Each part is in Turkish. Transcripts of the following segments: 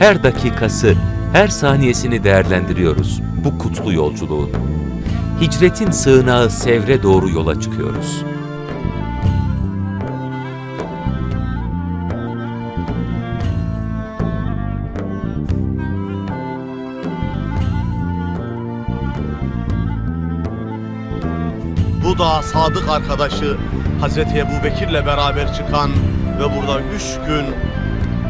her dakikası, her saniyesini değerlendiriyoruz bu kutlu yolculuğun. Hicretin sığınağı Sevr'e doğru yola çıkıyoruz. Bu da sadık arkadaşı Hazreti Ebu Bekir'le beraber çıkan ve burada üç gün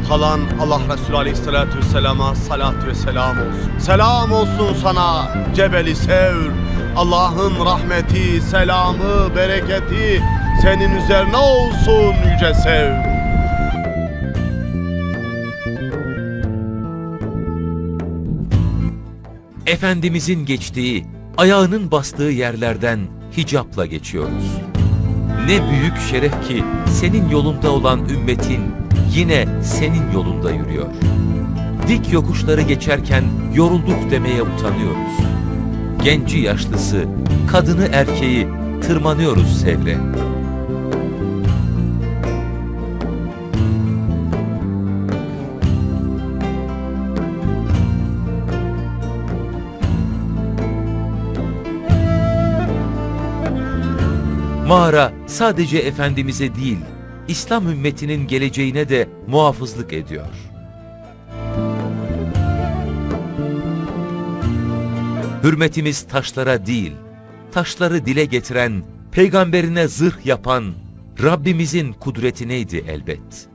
kalan Allah Resulü Aleyhisselatü Vesselam'a salat ve selam olsun. Selam olsun sana Cebeli Sevr. Allah'ın rahmeti, selamı, bereketi senin üzerine olsun Yüce Sevr. Efendimizin geçtiği, ayağının bastığı yerlerden hicapla geçiyoruz. Ne büyük şeref ki senin yolunda olan ümmetin yine senin yolunda yürüyor. Dik yokuşları geçerken yorulduk demeye utanıyoruz. Genci yaşlısı, kadını erkeği tırmanıyoruz sevre. Mağara sadece Efendimiz'e değil, İslam ümmetinin geleceğine de muhafızlık ediyor. Hürmetimiz taşlara değil, taşları dile getiren, peygamberine zırh yapan Rabbimizin kudretineydi elbet.